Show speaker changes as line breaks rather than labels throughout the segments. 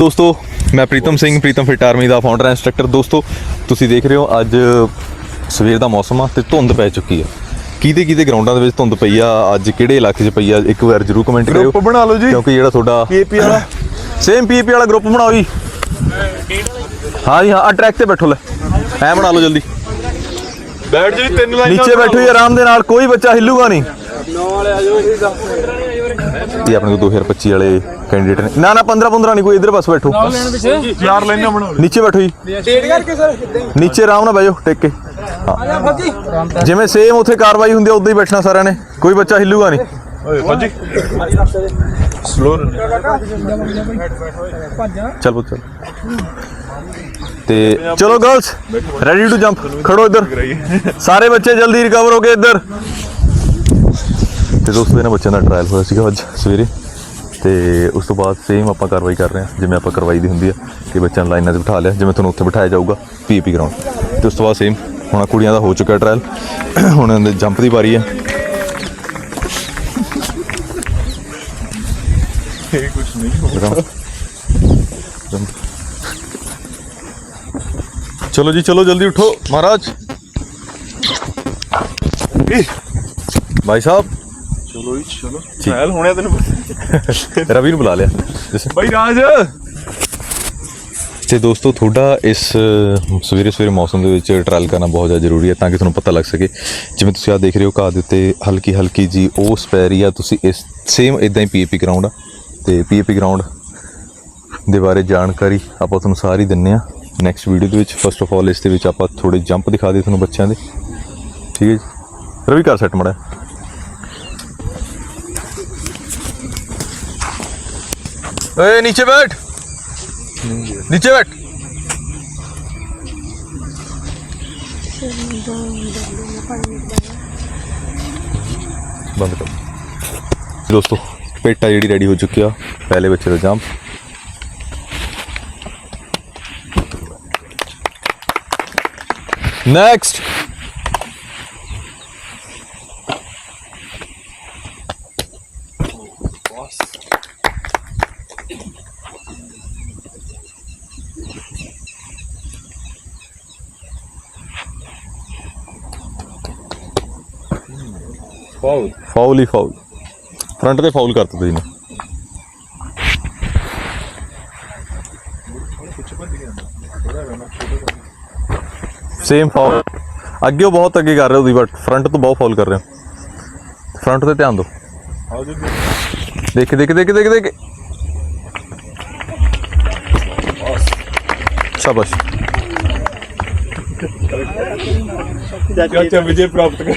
ਦੋਸਤੋ ਮੈਂ Pritam Singh Pritam fit army ਦਾ ਫਾਊਂਡਰ ਇੰਸਟ੍ਰਕਟਰ ਦੋਸਤੋ ਤੁਸੀਂ ਦੇਖ ਰਹੇ ਹੋ ਅੱਜ ਸਵੇਰ ਦਾ ਮੌਸਮ ਆ ਤੇ ਧੁੰਦ ਪੈ ਚੁੱਕੀ ਆ। ਕਿਹਦੇ ਕਿਹਦੇ ਗਰਾਊਂਡਾਂ ਦੇ ਵਿੱਚ ਧੁੰਦ ਪਈ ਆ? ਅੱਜ ਕਿਹੜੇ ਇਲਾਕੇ 'ਚ ਪਈ ਆ? ਇੱਕ ਵਾਰ ਜਰੂਰ ਕਮੈਂਟ ਕਰਿਓ।
ਗਰੁੱਪ ਬਣਾ ਲਓ ਜੀ।
ਕਿਉਂਕਿ ਜਿਹੜਾ ਤੁਹਾਡਾ
ਪੀਪੀ ਵਾਲਾ।
ਸੇਮ ਪੀਪੀ ਵਾਲਾ ਗਰੁੱਪ ਬਣਾਓ ਜੀ। ਹਾਂ ਜੀ ਹਾਂ ਆ ਟਰੈਕ ਤੇ ਬੈਠੋ ਲੈ। ਐ ਬਣਾ ਲਓ ਜਲਦੀ।
ਬੈਠ ਜੀ ਤਿੰਨ ਲਾਈਨਾਂ
ਨੀਚੇ ਬੈਠੋ ਜੀ ਆਰਾਮ ਦੇ ਨਾਲ ਕੋਈ ਬੱਚਾ ਹਿੱਲੂਗਾ ਨਹੀਂ। ਇਹ ਆਪਣੇ ਕੋਲ 2025 ਵਾਲੇ ਕੈਂਡੀਡੇਟ ਨੇ। ਨਾ ਨਾ 15 15 ਨਹੀਂ ਕੋਈ ਇਧਰ ਬਸ ਬੈਠੋ।
ਚਾਰ ਲਾਈਨਾਂ ਬਣਾ ਲਓ
ਨੀਚੇ ਬੈਠੋ ਜੀ।
ਡੇਟ ਕਰਕੇ ਸਰ
ਨੀਚੇ ਆਰਾਮ ਨਾਲ ਬੈਜੋ ਟਿਕ ਕੇ।
ਆਜਾ ਫੱਜੀ।
ਜਿਵੇਂ ਸੇਮ ਉੱਥੇ ਕਾਰਵਾਈ ਹੁੰਦੀ ਆ ਉਦਾਂ ਹੀ ਬੈਠਣਾ ਸਾਰਿਆਂ ਨੇ। ਕੋਈ ਬੱਚਾ ਹਿੱਲੂਗਾ ਨਹੀਂ।
ਓਏ ਫੱਜੀ। ਸਲੋ
ਚੱਲ ਪੁੱਤ ਚੱਲ। ਤੇ ਚਲੋ ਗਰਲਸ ਰੈਡੀ ਟੂ ਜੰਪ ਖੜੋ ਇੱਧਰ। ਸਾਰੇ ਬੱਚੇ ਜਲਦੀ ਰਿਕਵਰ ਹੋ ਕੇ ਇੱਧਰ। ਤੇ ਦੋਸਤੋ ਇਹਨਾਂ ਬੱਚਿਆਂ ਦਾ ਟ੍ਰਾਇਲ ਹੋਇਆ ਸੀਗਾ ਅੱਜ ਸਵੇਰੇ। ਤੇ ਉਸ ਤੋਂ ਬਾਅਦ ਸੇਮ ਆਪਾਂ ਕਾਰਵਾਈ ਕਰ ਰਹੇ ਹਾਂ ਜਿਵੇਂ ਆਪਾਂ ਕਰਵਾਈ ਦੀ ਹੁੰਦੀ ਆ ਕਿ ਬੱਚਿਆਂ ਨੂੰ ਲਾਈਨਾਂ 'ਚ ਬਿਠਾ ਲਿਆ ਜਿਵੇਂ ਤੁਹਾਨੂੰ ਉੱਥੇ ਬਿਠਾਇਆ ਜਾਊਗਾ ਪੀਪੀ ਗਰਾਊਂਡ ਤੇ ਉਸ ਤੋਂ ਬਾਅਦ ਸੇਮ ਹੁਣ ਕੁੜੀਆਂ ਦਾ ਹੋ ਚੁੱਕਾ ਟ੍ਰਾਇਲ ਹੁਣ ਇਹਨਾਂ ਦੇ ਜੰਪ ਦੀ ਵਾਰੀ ਆ।
ਇਹ ਕੁਝ ਨਹੀਂ
ਜੰਪ ਜੰਪ ਚਲੋ ਜੀ ਚਲੋ ਜਲਦੀ ਉਠੋ। ਮਹਾਰਾਜ। ਭਾਈ ਸਾਹਿਬ।
ਚਲੋ ਜੀ ਚਲੋ। ਟ੍ਰਾਇਲ ਹੋਣਿਆ ਤੈਨੂੰ।
ਰਵੀ ਨੂੰ ਬੁਲਾ ਲਿਆ।
ਬਈ ਰਾਜ।
ਤੇ ਦੋਸਤੋ ਤੁਹਾਡਾ ਇਸ ਸਵੇਰੇ ਸਵੇਰੇ ਮੌਸਮ ਦੇ ਵਿੱਚ ਟ੍ਰਾਇਲ ਕਰਨਾ ਬਹੁਤ ਜ਼ਿਆਦਾ ਜ਼ਰੂਰੀ ਹੈ ਤਾਂ ਕਿ ਤੁਹਾਨੂੰ ਪਤਾ ਲੱਗ ਸਕੇ। ਜਿਵੇਂ ਤੁਸੀਂ ਆ ਦੇਖ ਰਹੇ ਹੋ ਘਾਹ ਦੇ ਉੱਤੇ ਹਲਕੀ ਹਲਕੀ ਜੀ ਪੈ ਰਹੀ ਆ। ਤੁਸੀਂ ਇਸ ਸੇਮ ਇਦਾਂ ਹੀ ਪੀਏਪੀ ਗਰਾਊਂਡ ਆ। ਤੇ ਪੀਏਪੀ ਗਰਾਊਂਡ ਦੇ ਬਾਰੇ ਜਾਣਕਾਰੀ ਆਪਾਂ ਤੁਹਾਨੂੰ ਸਾਰੀ ਦਿੰਨੇ ਆ ਨੈਕਸਟ ਵੀਡੀਓ ਦੇ ਵਿੱਚ। ਫਸਟ ਆਫ ਆਲ ਇਸ ਦੇ ਵਿੱਚ ਆਪਾਂ ਥੋੜੇ ਜੰਪ ਦਿਖਾ ਦੇ ਤੁਹਾਨੂੰ ਬੱਚਿਆਂ ਦੇ। ਠੀਕ ਹੈ ਜੀ। ਰਵੀ ਕਰ ਸੈੱਟ ਮੜਾ ए, नीचे बैठ। नीचे बैठ। बंद करो। दोस्तों पेटा जी रेडी हो चुकी है पहले बच्चे जाम। नेक्स्ट
ਫਾਉਲ
ਫਾਉਲ ਹੀ ਫਾਉਲ ਫਰੰਟ ਤੇ ਫਾਉਲ ਕਰਤਾ ਤੁਸੀਂ ਨੇ ਸੇਮ ਫਾਉਲ ਅੱਗੇ ਉਹ ਬਹੁਤ ਅੱਗੇ ਕਰ ਰਹੇ ਹੋ ਤੁਸੀਂ ਬਟ ਫਰੰਟ ਤੋਂ ਬਹੁਤ ਫਾਉਲ ਕਰ ਰਹੇ ਹੋ ਫਰੰਟ ਤੇ ਧਿਆਨ ਦਿਓ
ਆਓ ਜੀ
ਦੇਖ ਦੇਖ ਦੇਖ ਦੇਖ ਦੇਖ ਸ਼ਾਬਾਸ਼
ਚਾਚਾ ਵਿਜੇ ਪ੍ਰਾਪਤ ਕਰ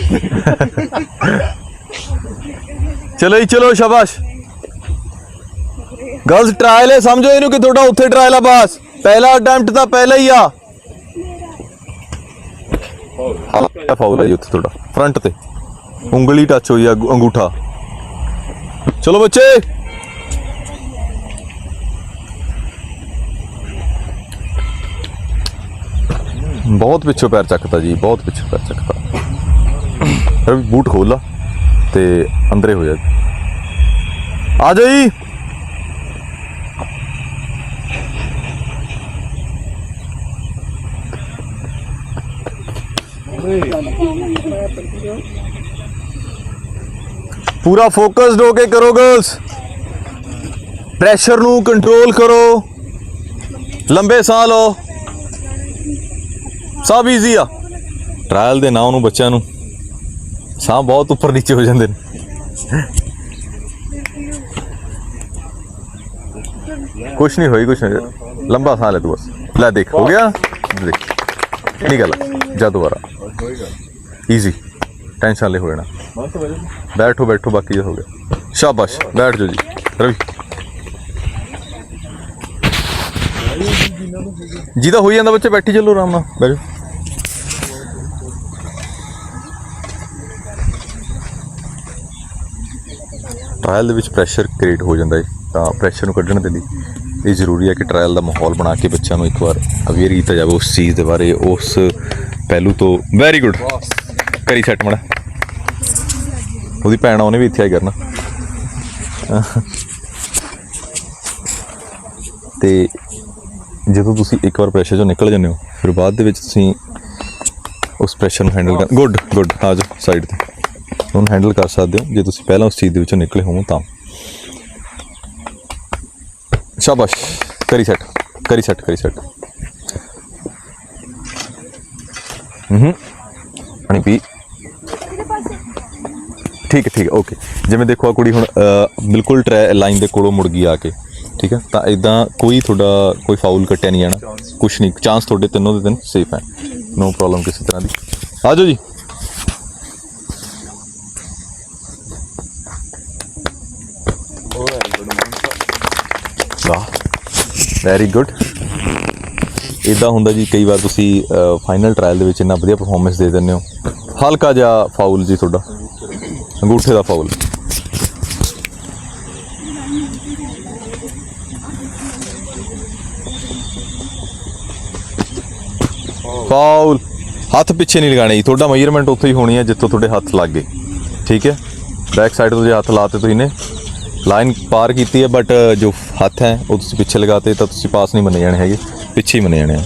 ਚਲੋ ਜੀ ਚਲੋ ਸ਼ਾਬਾਸ਼। ਗਰਲਸ ਟ੍ਰਾਇਲ ਹੈ ਸਮਝੋ ਇਹਨੂੰ ਕਿ ਤੁਹਾਡਾ ਉੱਥੇ ਟ੍ਰਾਇਲ ਆ ਬਸ। ਪਹਿਲਾ ਅਟੈਂਪਟ ਤਾਂ ਪਹਿਲਾ ਹੀ ਆ। ਆ ਫਾਉਲ ਹੈ ਜੀ ਉੱਥੇ ਤੁਹਾਡਾ ਫਰੰਟ ਤੇ। ਉਂਗਲੀ ਟੱਚ ਹੋਈ ਆ ਅੰਗੂ- ਅੰਗੂਠਾ। ਚਲੋ ਬੱਚੇ। ਬਹੁਤ ਪਿੱਛੋਂ ਪੈਰ ਚੱਕਦਾ ਜੀ, ਬਹੁਤ ਪਿੱਛੋਂ ਪੈਰ ਚੱਕਦਾ ਰਵੀ ਬੂਟ ਖੋਲਾ ਤੇ ਅੰਦਰੇ ਹੋ ਜਾ। ਆ ਜਾਓ ਜੀ। ਪੂਰਾ ਫੋਕਸਡ ਹੋ ਕੇ ਕਰੋ ਗਰਲਸ ਪ੍ਰੈਸ਼ਰ ਨੂੰ ਕੰਟਰੋਲ ਕਰੋ। ਲੰਬੇ ਸਾਹ ਲਓ। ਸਭ ਈਜ਼ੀ ਆ। ਟ੍ਰਾਇਲ ਦੇ ਨਾਂ ਨੂੰ, ਬੱਚਿਆਂ ਨੂੰ। ਸਾਹ ਬਹੁਤ ਉੱਪਰ ਨੀਚੇ ਹੋ ਜਾਂਦੇ ਨੇ। ਕੁਛ ਨਹੀਂ ਹੋਈ, ਕੁਛ ਨਹੀਂ ਲੰਬਾ ਸਾਹ ਲੈ ਤੂੰ ਬਸ। ਲੈ ਦੇਖ, ਹੋ ਗਿਆ? ਦੇਖ। ਨਿਕਲ ਜਾ ਦੁਬਾਰਾ। ਈਜ਼ੀ ਟੈਨਸ਼ਨ ਲੈ ਹੋ ਜਾਣਾ। ਬੈਠੋ ਬੈਠੋ, ਬਾਕੀ ਜੋ ਹੋ ਗਿਆ। ਸ਼ਾਬਾਸ਼। ਬੈਠ ਜਾਓ ਜੀ। ਰਵੀ। ਜਿਹਦਾ ਹੋਈ ਜਾਂਦਾ ਬੱਚੇ ਬੈਠੀ ਚੱਲੋ ਆਰਾਮ ਨਾਲ ਬੈਠੋ ਟ੍ਰਾਇਲ ਦੇ ਵਿੱਚ ਪ੍ਰੈਸ਼ਰ ਕ੍ਰੀਏਟ ਹੋ ਜਾਂਦਾ ਹੈ ਤਾਂ ਪ੍ਰੈਸ਼ਰ ਨੂੰ ਕੱਢਣ ਦੇ ਲਈ ਇਹ ਜ਼ਰੂਰੀ ਹੈ ਕਿ ਟ੍ਰਾਇਲ ਦਾ ਮਾਹੌਲ ਬਣਾ ਕੇ ਬੱਚਿਆਂ ਨੂੰ ਇੱਕ ਵਾਰ ਅਵੇਅਰ ਕੀਤਾ ਜਾਵੇ ਉਸ ਚੀਜ਼ ਦੇ ਬਾਰੇ ਉਸ ਪਹਿਲੂ ਤੋਂ। ਵੈਰੀ ਗੁੱਡ ਕਰੀ ਸੈੱਟ ਮੜਾ। ਉਹਦੀ ਭੈਣ ਆ, ਉਹਨੇ ਵੀ ਇੱਥੇ ਆਈ ਕਰਨਾ। ਤੇ ਜਦੋਂ ਤੁਸੀਂ ਇੱਕ ਵਾਰ ਪ੍ਰੈਸ਼ਰ ਚੋਂ ਨਿਕਲ ਜਾਂਦੇ ਹੋ ਫਿਰ ਬਾਅਦ ਦੇ ਵਿੱਚ ਤੁਸੀਂ ਉਸ ਪ੍ਰੈਸ਼ਰ ਨੂੰ ਹੈਂਡਲ ਕਰ ਗੁੱਡ ਗੁੱਡ ਆ ਜਾਓ ਸਾਈਡ ਤੇ। ਉਹਨੂੰ ਹੈਂਡਲ ਕਰ ਸਕਦੇ ਹੋ। ਜੇ ਤੁਸੀਂ ਪਹਿਲਾਂ ਉਸ ਚੀਜ਼ ਦੇ ਵਿੱਚੋਂ ਨਿਕਲੇ ਹੋਵੋ ਤਾਂ। ਸ਼ਾਬਾਸ਼। ਕਰੀ ਸੈਟ ਕਰੀ ਸੈਟ ਕਰੀ ਸੈਟ ਹੂੰ ਪਾਣੀ ਪੀ। ਠੀਕ ਹੈ ਠੀਕ ਹੈ ਓਕੇ ਜਿਵੇਂ ਦੇਖੋ ਆ ਕੁੜੀ ਹੁਣ ਬਿਲਕੁਲ ਟਰੈ ਲਾਈਨ ਦੇ ਕੋਲੋਂ ਮੁੜ ਗਈ ਆ ਕੇ। ਠੀਕ ਹੈ? ਤਾਂ ਇਦਾਂ ਕੋਈ ਤੁਹਾਡਾ ਕੋਈ ਫਾਉਲ ਕੱਟਿਆ ਨਹੀਂ ਜਾਣਾ। ਕੁਛ ਨਹੀਂ। ਚਾਂਸ ਤੁਹਾਡੇ ਤਿੰਨੋਂ ਦੇ ਤਿੰਨ ਸੇਫ ਹੈ। ਨੋ ਪ੍ਰੋਬਲਮ ਕਿਸੇ ਤਰ੍ਹਾਂ ਦੀ। ਆ ਜਾਓ ਜੀ। ਵਾਹ। ਵੈਰੀ ਗੁੱਡ ਇਦਾਂ ਹੁੰਦਾ ਜੀ, ਕਈ ਵਾਰ ਤੁਸੀਂ ਫਾਈਨਲ ਟ੍ਰਾਇਲ ਦੇ ਵਿੱਚ ਇੰਨਾ ਵਧੀਆ ਪਰਫਾਰਮੈਂਸ ਦੇ ਦਿੰਦੇ ਹੋ। ਹਲਕਾ ਜਿਹਾ ਫਾਉਲ ਜੀ ਤੁਹਾਡਾ। ਅੰਗੂਠੇ ਦਾ ਫਾਉਲ ਫਾਉਲ ਹੱਥ ਪਿੱਛੇ ਨਹੀਂ ਲਗਾਣੇ ਜੀ ਤੁਹਾਡਾ ਮੈਜ਼ਰਮੈਂਟ ਉੱਥੇ ਹੀ ਹੋਣੀ ਹੈ, ਜਿੱਥੋਂ ਤੁਹਾਡੇ ਹੱਥ ਲੱਗ ਗਏ। ਠੀਕ ਹੈ? ਬੈਕ ਸਾਈਡ ਤੋਂ ਜੇ ਹੱਥ ਲਾਤੇ ਤੁਸੀਂ ਨੇ ਲਾਈਨ ਪਾਰ ਕੀਤੀ ਹੈ ਬਟ ਜੋ ਹੱਥ ਹੈ, ਉਹ ਤੁਸੀਂ ਪਿੱਛੇ ਲਗਾਤੇ, ਤਾਂ ਤੁਸੀਂ ਪਾਸ ਨਹੀਂ ਮੰਨੇ ਜਾਣੇ ਹੈਗੇ। ਪਿੱਛੇ ਹੀ ਮੰਨੇ ਜਾਣੇ ਆ।